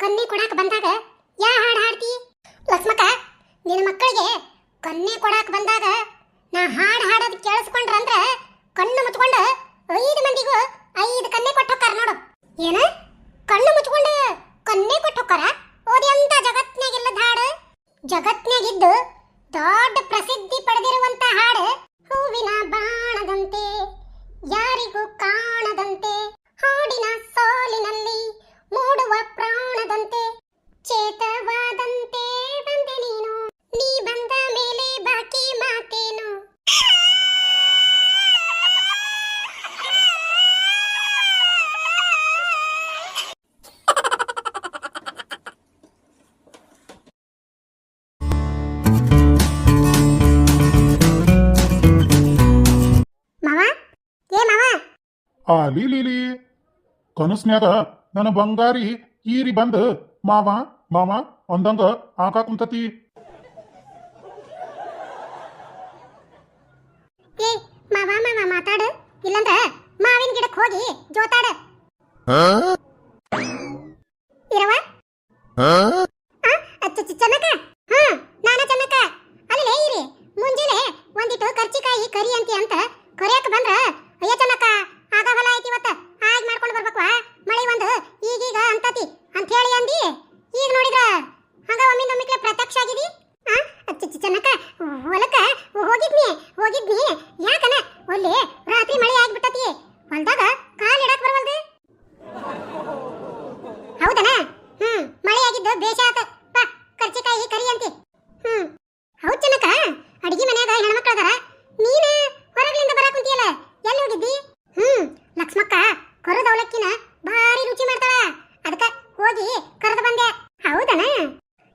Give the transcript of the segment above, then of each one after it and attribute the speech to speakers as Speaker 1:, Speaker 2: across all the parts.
Speaker 1: ಕನ್ನೆ ಕೊಡಾಕ ಬಂದಾಗ ಯಾ ಹಾಡು ಹಾಡ್ತಿ? ಲಕ್ಷ್ಮಕ್ಕ ನಿನ್ನ ಮಕ್ಕಳಿಗೆ ಕನ್ನೆ ಕೊಡಾಕ ಬಂದಾಗ ನಾ ಹಾಡು ಹಾಡೋದು ಕೇಳಿಸ್ಕೊಂಡ್ರಂದ್ರ ಕಣ್ಣು ಮುಚ್ಕೊಂಡು ಐದು ಮಂದಿಗೂ ಐದು ಕನ್ನೆ ಕೊಟ್ಟು ನೋಡು. ಏನ? ಕಣ್ಣು ಮುಚ್ಕೊಂಡು ಕನ್ನೆ ಕೊಟ್ಟು ಓದಿ ಅಂತ ಹಾಡು ಜಗತ್ನಾಗಿದ್ದು ದೊಡ್ಡ ಪ್ರಸಿದ್ಧಿ ಪಡೆದಿರುವಂತ ಹಾಡು. ಹೂವಿನ ಬಾಣದಂತೆ, ಯಾರಿಗೂ ಕಾಣದಂತೆ, ಹಾಡಿನ ಸಾಲಿನಲ್ಲಿ ಮೂಡುವ ಪ್ರಾಣದಂತೆ ಚೇತವಾದಂತೆ ಬಂದೆ ನೀನು ನೀ ಬಂದ ಮೇಲೆ ಬಾಕಿ ಮಾತೇನು ಮಾವ ಏ ಮಾವ
Speaker 2: ಆ ಲೀಲಿ ಕನಸ್ನ್ಯಾಗ ನನ್ನ ಬಂಗಾರಿ ಈರಿ ಬಂದು. ಮಾವ ಮಾವ ಅಂದಂಗ ಆಕ ಕುಂತತಿ.
Speaker 1: ಏ ಮಾವ ಮಾವ ಮಾತಾಡು. ಇಲ್ಲಂದ್ರ ಮಾವಿನ ಗಿಡಕ್ಕೆ ಹೋಗಿ ಜೋತಾಡ. ಇರವ ಚೆನ್ನಕ ಹಾ? ನಾನ ಚೆನ್ನಕ ಅಲ್ಲೇ ಇರಿ. ಮುಂಜಾನೆ ಒಂದಿಟ್ಟು ಕರ್ಚಿಕಾಯಿ ಕರಿ ಅಂತಿ ಅಂತ ಕರಿಯಕ್ ಬಂದ್ರ ಅಯ್ಯ ಚೆನ್ನಕ ಆಗ ಹೊಲ ಐತಿ ಇವತ್ತ ಹಾಗೆ ಮಾಡ್ಕೊಂಡು ಬರ್ಬೇಕ್ವಾ ಮಳಿ ಒಂದು ಈಗೀಗ ಅಂತತಿ ಅಂತ ಹೇಳಿ ಅಂದಿ ಈಗ ನೋಡಿದ್ರ ಹಂಗ ಒಮ್ಮೆ ಒಮ್ಮಿಕ್ಲೆ ಪ್ರತ್ಯಕ್ಷ ಆಗಿದಿ ಆ ಅಚ್ಚ ಚ- ಚೆನ್ನಕ ಹೊಲಕ್ಕ ಹೋಗಿದ್ನಿ ಹೋಗಿದ್ನಿ ಯಾಕನ ಒಲ್ಲಿ ರಾತ್ರಿ ಮಳೆ ಆಗ್ಬಿಟ್ಟತಿ ಹೊಲ್ದಾಗ ಕಾಲ್ ಇಡಕ್ ಬರವಲ್ದು ಹೌದನ ಹ್ಮ್ ಮಳೆ ಆಗಿದ್ದು ಬೇಷ ಆತ ಬಾ ಕರ್ಚಿಕಾಯಿ ಕರಿ ಅಂತಿ ಹ್ಮ್ ಹೌದ್ ಜನಕ ಅಡಿಗೆ ಮನ್ಯಾಗ ಹೆಣ್ಮಕ್ಳು ಅದಾರ ನೀನ ಹೊರಗ್ಲಿಂದ ಬರಾಕ್ ಕುಂತಿಯಲ್ಲ ಎಲ್ಲಿ ಹೋಗಿದ್ದಿ ಹ್ಮ್ ಲಕ್ಷ್ಮಕ್ಕ ಕರದ ಅವಲಕ್ಕಿನ ಭಾರಿ ರುಚಿ ಮಾಡ್ತಾಳ ಅದಕ್ಕ ಹೋಗಿ ಕರೆದು ಬಂದೆ ಹೌದನ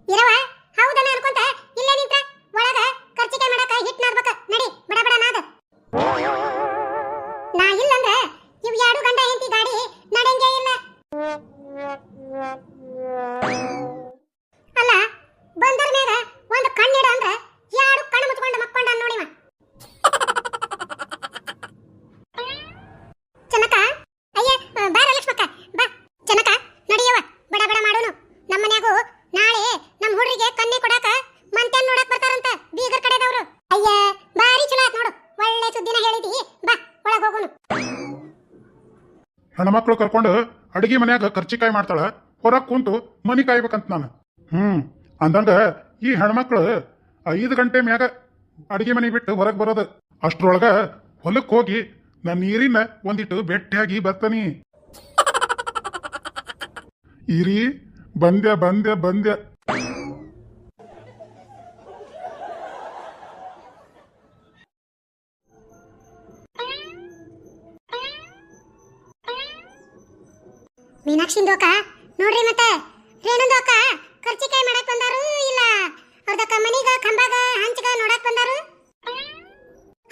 Speaker 1: ಇರವ ಹೌದನ ಅನ್ಕೊಂತ ಇಲ್ಲೇ ನಿಂತ ಒಳಗ ಕರ್ಚಿಕಾಯಿ ಮಾಡಾಕ ಹಿಟ್ ನಾದ್ಬೇಕ ನಡಿ ಬಡ ಬಡ ನಾದ ನಾ ಇಲ್ಲಂದ್ರ ಇವ್ ಎರಡು ಗಂಡ ಹೆಂಡತಿ ಗಾಡಿ ನಡೆಂಗೇ ಇಲ್ಲ ಅಲ್ಲ ಬಂದರ ಮ್ಯಾಗ ಒಂದು ಕಣ್ಣಿಡ ಅಂದ್ರ ಎರಡು ಕಣ್ಣು ಮುಚ್ಕೊಂಡು ಮಕ್ಕೊಂಡ ನೋಡಿವ ಚನಕ ಅಯ್ಯ ಬಾರ ಲಕ್ಷ್ಮಕ್ಕ ಬಾ ಚನಕ ನಡಿಯವ ಬಡ ಬಡ ಮಾಡೋನು ನಮ್ಮ ಮನ್ಯಾಗು ನಾಳೆ ನಮ್ಮ ಹುಡ್ರಿಗೆ ಕನ್ನೆ ಕೊಡಾಕ ಮಂತ್ಯಾನ್ ನೋಡಕ್ ಬರ್ತಾರಂತ ಬೀಗರ್ ಕಡೆದವ್ರು ಅಯ್ಯ ಬಾರಿ ಚಲೋ ಆತ್ ನೋಡು ಒಳ್ಳೆ ಸುದ್ದಿನ ಹೇಳಿದಿ ಬಾ ಒಳಗ್ ಹೋಗೋನು
Speaker 2: ಹೆಣ್ಮಕ್ಳು ಕರ್ಕೊಂಡು ಅಡಿಗೆ ಮನ್ಯಾಗ ಕರ್ಚಿಕಾಯಿ ಮಾಡ್ತಾಳ, ಹೊರಗೆ ಕುಂತು ಮನಿ ಕಾಯ್ಬೇಕಂತ ನಾನು. ಹ್ಮ್, ಅಂದಂಗ ಈ ಹೆಣ್ಮಕ್ಳು ಐದು ಗಂಟೆ ಮ್ಯಾಗ ಅಡಿಗೆ ಮನೆ ಬಿಟ್ಟು ಹೊರಗೆ ಬರೋದು. ಅಷ್ಟ್ರೊಳಗ ಹೊಲಕ್ಕೆ ಹೋಗಿ ನನ್ನ ನೀರಿನ ಒಂದಿಟ್ಟು ಬೆಟ್ಟಿಯಾಗಿ ಬರ್ತಾನಿ. ಇರಿ, ಬಂದ್ಯ ಬಂದ್ಯ ಬಂದ್ಯ.
Speaker 1: ಮೀನಾಕ್ಷಿಂದು ಅಕ್ಕ ನೋಡ್ರಿ ಮತ್ತೆ. ರೇಣುಂದು ಅಕ್ಕ ಕರ್ಚಿಕಾಯಿ ಮಾಡಕ್ ಬಂದಾರು ಇಲ್ಲ? ಅವ್ರದಕ್ಕ ಮನಿಗ, ಕಂಬಾಗ, ಹಂಚಗ ನೋಡಕ್ ಬಂದಾರು?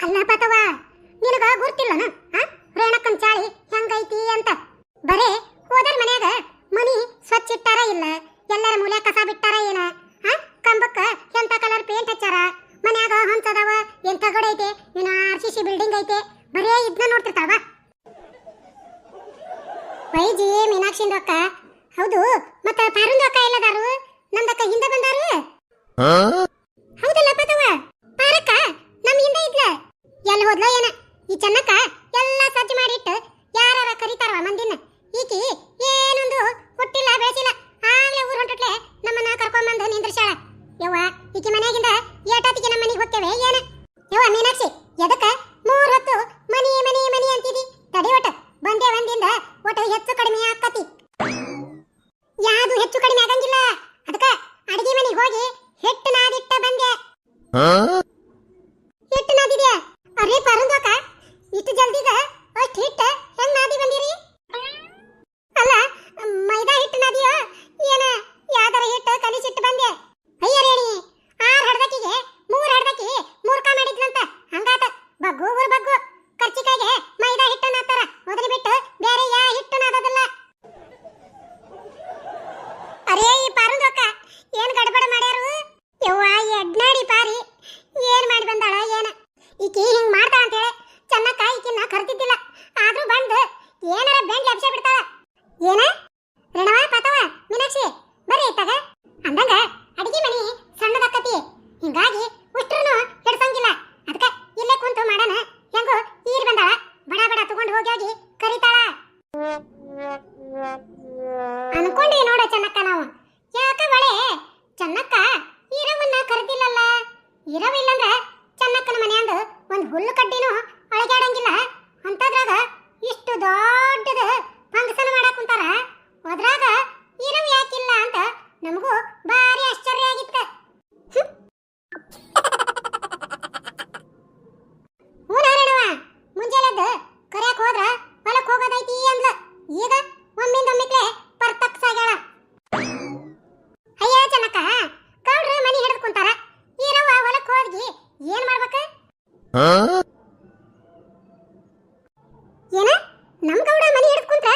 Speaker 1: ಅಲ್ಲ ಪತವ ನಿನಗ ಗುರ್ತಿಲ್ಲನ ಹ ರೇಣಕ್ಕನ್ ಚಾಳಿ ಹೆಂಗೈತಿ ಅಂತ. 嗯 ಕರಿತಾಳ? ಅನ್ಕೊಂಡಿ ನೋಡ ಚೆನ್ನಕ್ಕ ನಾವು. ಯಾಕ ಬಳೆ ಚೆನ್ನಕ್ಕ, ಇರವನ್ನ ಕರೆದಿಲ್ಲಲ್ಲ. ಇರವಿಲ್ಲಂದ್ರ ಚೆನ್ನಕ್ಕನ ಮನೆಯಂದು ಒಂದ್ ಹುಲ್ಲು ಕಡ್ಡಿನೂ ಅಳಗ್ಯಾಡಂಗಿಲ್ಲ. ಅಂತದ್ರಾಗ ಇಷ್ಟು ದೊಡ್ಡದ ಫಂಕ್ಷನ್ ಮಾಡಕ್ ಕುಂತಾರ. ಅದ್ರಾಗ ಇರವ ಯಾಕಿಲ್ಲ ಅಂತ ನಮಗೂ ಭಾರಿ ಆಶ್ಚರ್ಯ ಆಗಿತ್ತ ಹ್ಮ್. ಹ್ಞೂ ನಾರಾಯಣವ ಮುಂಜಾನೆದ್ದು ಕರ್ಯಾಕ್ ಹೋದ್ರ ಹೊಲಕ್ ಹೋಗೋದೈತಿ ಅಂದ್ಲ ಈಗ ಒಮ್ಮಿಂದ ಒಮ್ಮಿಕ್ಲೆ ಪರ್ತಕ್ಸ್ ಆಗ್ಯಾಳ ಅಯ್ಯ ಚೆನ್ನಕ್ಕ ಗೌಡ್ರು ಮನಿ ಹಿಡಿದು ಕುಂತಾರ ಈರವ್ವ ಹೊಲಕ್ ಹೋಗಿ ಏನ್ ಮಾಡ್ಬೇಕು ಏನ? ನಮ್ ಗೌಡ ಮನಿ ಹಿಡಿದು ಕುಂತ್ರ?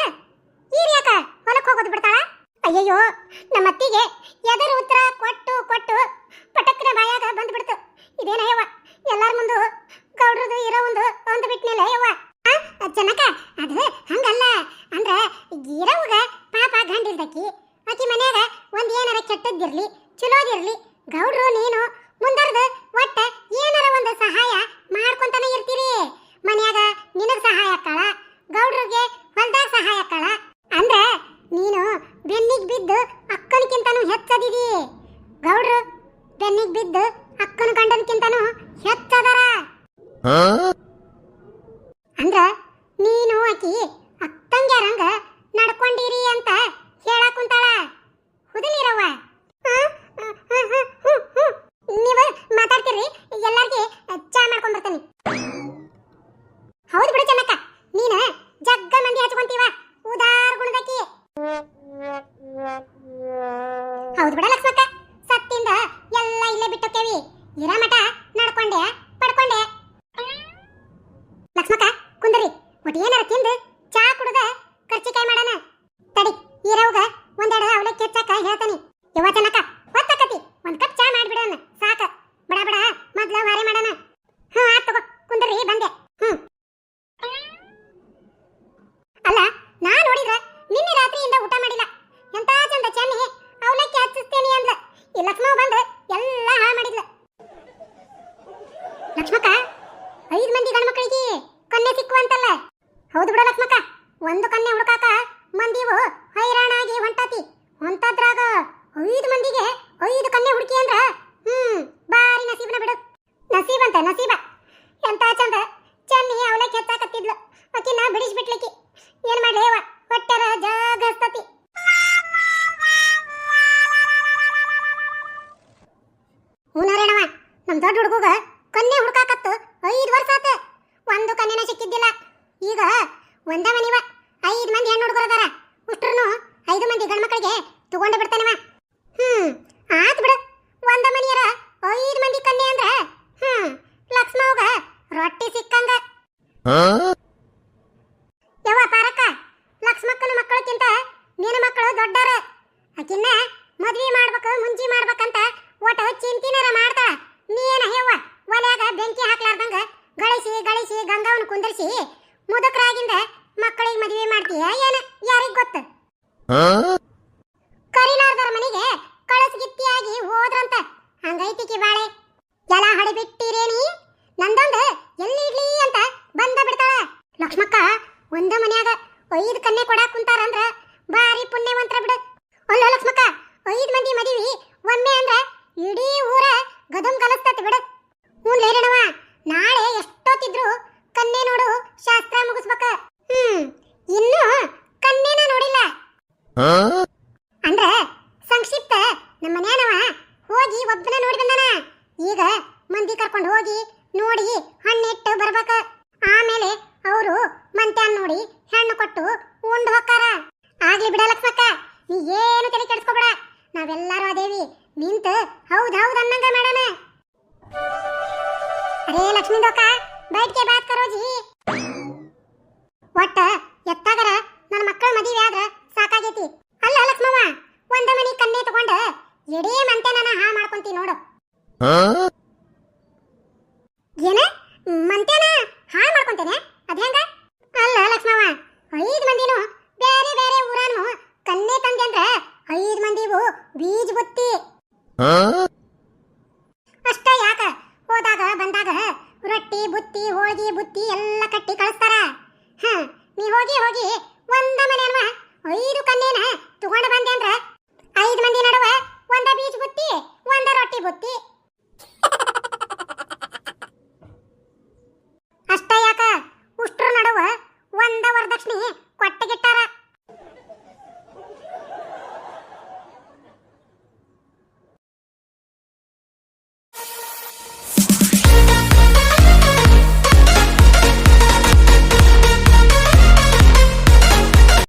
Speaker 1: ಈರ್ ಯಾಕ ಹೊಲಕ್ ಹೋಗೋದು ಬಿಡ್ತಾಳ? ಅಯ್ಯಯ್ಯೋ ನಮ್ಮ ಅತ್ತಿಗೆ ಎದರ ಉತ್ತರ ಕೊಟ್ಟು ಕೊಟ್ಟು ಪಟಕ್ನ ಬಾಯಾಗ ಬಂದ್ ಬಿಡ್ತು ಇದೇನ ಯವ್ವ? ಎಲ್ಲಾರ ಮುಂದು ಗೌಡ್ರದು ಇರೋ ಒಂದು ಒಂದು ಬಿಟ್ನಿಲ್ಲ ಯವ್ವ ಜನಕ ಅದು ಹಂಗಲ್ಲ. ಅಂದ್ರ ಇರೋವಾಗ ಪಾಪ ಗಂಡಿಲ್ದಕ್ಕಿ ಆಕಿ ಮನ್ಯಾಗ ಒಂದ್ ಏನಾರ ಕೆಟ್ಟದ್ದಿರ್ಲಿ, ಚಲೋದಿರ್ಲಿ, ಗೌಡ್ರು ನೀನು ಮುಂದರ್ದು ಒಟ್ಟ ಏನಾರ ಒಂದು ಸಹಾಯ ಮಾಡ್ಕೊಂತಾನೆ ಇರ್ತೀರಿ ಮನ್ಯಾಗ ನಿನಗ್ ಸಹಾಯ ಆಕ್ಕಾಳ ಗೌಡ್ರಿಗೆ ಹೊಲ್ದಾಗ ಸಹಾಯ ಆಕ್ಕಾಳ ಅಂದ್ರ ನೀನು ಬೆನ್ನಿಗ್ ಬಿದ್ದು ಅಕ್ಕನಕ್ಕಿಂತನೂ ಹೆಚ್ಚದಿದಿ ಗೌಡ್ರು ಬೆನ್ನಿಗ್ ಬಿದ್ದು ಅಕ್ಕನ ಗಂಡನ್ಕಿಂತನೂ ಹೆಚ್ಚದರ. ಅಂದ್ರ ನೀನು ಆಕಿ ಅಕ್ಕಂಗ್ಯಾರಂಗ ನಡ್ಕೊಂಡಿರಿ ಅಂತ ಹೇಳಕ್ ಕುಂತಾಳ. ಹುದಲಿರವ್ವ ನೀವು ಮಾತಾಡ್ತೀರಿ ಎಲ್ಲಾರ್ಗಿ ಚಾ ಮಾಡ್ಕೊಂಡ್ ಬರ್ತಾನೆ. ಹೌದು ಬಿಡು ಲಕ್ಷ್ಮಕ್ಕ, ಐದು ಮಂದಿ ಗಂಡ್ಮಕ್ಳಿಗೆ ಕನ್ಯೆ ಸಿಕ್ಕುವಂತಲ್ಲ. ಹೌದು ಬಿಡ ಲಕ್ಷ್ಮಕ್ಕ, ಒಂದು ಕನ್ಯೆ ಹುಡುಕಾಕ ಮಂದಿವು ಹೈರಾಣಾಗಿ ಹೊಂಟಾತಿ. ಹೊಂತದ್ರಾಗ ಐದು ಮಂದಿಗೆ ಐದು ಕನ್ಯೆ ಹುಡುಕಿ ಅಂದ್ರ, ಹ್ಮ್ ಬಾರಿ ನಸೀಬನ ಬಿಡು. ನಸೀಬಂತ ನಸೀಬ. ಎಂತ ಚಂದ, ಚೆನ್ನಿ ಅವಲಕ್ಕಿ ಹೆಚ್ಚಾಕತ್ತಿದ್ಲು. ಆಕಿನ ಬಿಡಿಸ್ಬಿಟ್ಲಿಕ್ಕಿ. ಏನ್ ಮಾಡ್ಲೇವ ಹೊಟ್ಟೆರ ಜಾಗ ಹ್ಞೂ ಹೂನಾರೇಣವ ನಮ್ ದೊಡ್ಡ ಹುಡುಗ ಕನ್ಯೆ ಹುಡುಕಾಕತ್ತು ಐದು ವರ್ಷ ಆತ ಒಂದು ಕನ್ಯೆನ ಸಿಕ್ಕಿದ್ದಿಲ್ಲ ಈಗ ಒಂದ ಮನಿವ ಐದು ಮಂದಿ ಹೆಣ್ಣು ಹುಡುಗರು ಅದಾರ ಉಷ್ಟ್ರು ಐದು ಮಂದಿ ಗಂಡ್ಮಕ್ಳಿಗೆ ತಗೊಂಡು ಬಿಡ್ತಾನವ ಹ್ಮ್ ಆತ್ ಬಿಡು ಒಂದ ಮನಿಯರ ಐದು ಮಂದಿ ಕನ್ಯೆ ಅಂದ್ರ ಹ್ಮ್ ಲಕ್ಷ್ಮವ್ಗ ರೊಟ್ಟಿ ಸಿಕ್ಕಂಗ ಯವ್ವ ಪಾರಕ್ಕ ಲಕ್ಷ್ಮಕ್ಕನ ಮಕ್ಕಳಕ್ಕಿಂತ ನಿನ್ನ ಮಕ್ಕಳು ದೊಡ್ಡರ ಆಕಿನ್ನ ಮದ್ವಿ ಮಾಡ್ಬೇಕು ಮುಂಜಿ ಮಾಡ್ಬೇಕಂತ ಒಟ ಚಿಂತಿನರ ಮಾಡ್ತಾಳ ನೀನ ಯವ್ವ ಒಲ್ಯಾಗ ಬೆಂಕಿ ಹಾಕ್ಲಾರ್ದಂಗ ಗಳಿಸಿ ಗಂಗಾವನ್ ಕುಂದರ್ಸಿ ಮುದಕರಾಗಿಂದ ಮಕ್ಕಳಿಗೆ ಮದುವೆ ಮಾಡ್ತೀಯ ಏನ? ಯಾರಿಗ ಗೊತ್ತು? ಕರಿಲಾರ್ದರ ಮನೆಗೆ ಕಳಸಗಿತ್ತಿಯಾಗಿ ಹೋದ್ರಂತ. ಹಂಗೈತಿಕಿ ಬಾಳೆ ಎಲ್ಲ ಹಡಿಬಿಟ್ಟಿರೇನಿ ನಂದೊಂದು ಎಲ್ಲಿ ಇರ್ಲಿ ಅಂತ ಬಂದ ಬಿಡ್ತಾಳ. ಲಕ್ಷ್ಮಕ್ಕ ಒಂದ ಮನ್ಯಾಗ ಐದು ಕನ್ನೆ ಕೊಡಾಕ್ ಕುಂತಾರಂದ್ರ ಬಾರಿ ಪುಣ್ಯವಂತರ ಬಿಡು ಅಲ್ಲ ಲಕ್ಷ್ಮಕ್ಕ ಐದು ಮಂದಿ ಮದಿವಿ ಒಮ್ಮೆ ಅಂದ್ರ ಇಡೀ ಊರ ಗದುಮ್ ಕಲಸ್ತತ್ ಬಿಡು ಹ್ಞೂ ಲೇರಣವ ನಾಳೆ ಎಷ್ಟೊತ್ತಿದ್ರು ಕನ್ಯೆ ನೋಡು ಶಾಸ್ತ್ರ ಮುಗಿಸ್ಬೇಕ ಹ್ಮ್ ಇನ್ನೂ ಕನ್ಯೆನ ನೋಡಿಲ್ಲ ಅಂದ್ರ ಸಂಕ್ಷಿಪ್ತ ನಮ್ಮ ಮನ್ಯಾನವ ಹೋಗಿ ಒಬ್ಬನ ನೋಡಿ ಬಂದಾನ ಈಗ ಮಂದಿ ಕರ್ಕೊಂಡು ಹೋಗಿ ನೋಡಿ ಹಣ್ಣಿಟ್ಟು ಬರ್ಬೇಕ. ಆಮೇಲೆ ಅವರು ಮಂತ್ಯಾನ್ ನೋಡಿ ಹೆಣ್ಣು ಕೊಟ್ಟು ಉಂಡು ಹೊಕ್ಕಾರ. ಆಗ್ಲಿ ಬಿಡ ಲಕ್ಷ್ಮಕ್ಕ, ನೀ ಏನು ತಲೆ ಕೆಡಿಸ್ಕೊಬೇಡ. ನಾವೆಲ್ಲರೂ ಅದೇವಿ, ನಿಂತ ಹೌದ್ ಹೌದ್ ಅನ್ನಂಗ ಮಾಡೋಣ. ಅರೇ ಲಕ್ಷ್ಮೀ ದೋಕ ಬೈಟ್ಗೆ ಬಾತ್ ಕರೋಜಿ. ಒಟ್ಟ ಎತ್ತಾಗರ ನನ್ನ ಮಕ್ಕಳ ಮದುವೆ ಆದ್ರ ಸಾಕಾಗೈತಿ. ಅಲ್ಲ ಲಕ್ಷ್ಮವ್ವ, ಒಂದ ಮನಿ ಕನ್ನೆ ತಗೊಂಡ ಎಡೇ ಮಂತೆನ ಹಾ ಮಾಡ್ಕೊಂತೀನಿ ನೋಡು. ಏನ? ಮಂತೇನ ಹಾಳು ಮಾಡ್ಕೊಂತೇನೆ? ಅದ ಹೆಂಗ? ಅಲ್ಲ ಲಕ್ಷ್ಮವ್ವ ಐದು ಮಂದಿನು ಬೇರೆ ಬೇರೆ ಊರನ್ನು ಕನ್ನೆ ತಂದೆ ಅಂದ್ರ ಐದು ಮಂದಿವು ಬೀಜ ಬುತ್ತಿ. ಅಷ್ಟ ಯಾಕ? ಹೋದಾಗ ಬಂದಾಗ ರೊಟ್ಟಿ ಬುತ್ತಿ ಹೋಳಿಗೆ ಬುತ್ತಿ ಎಲ್ಲ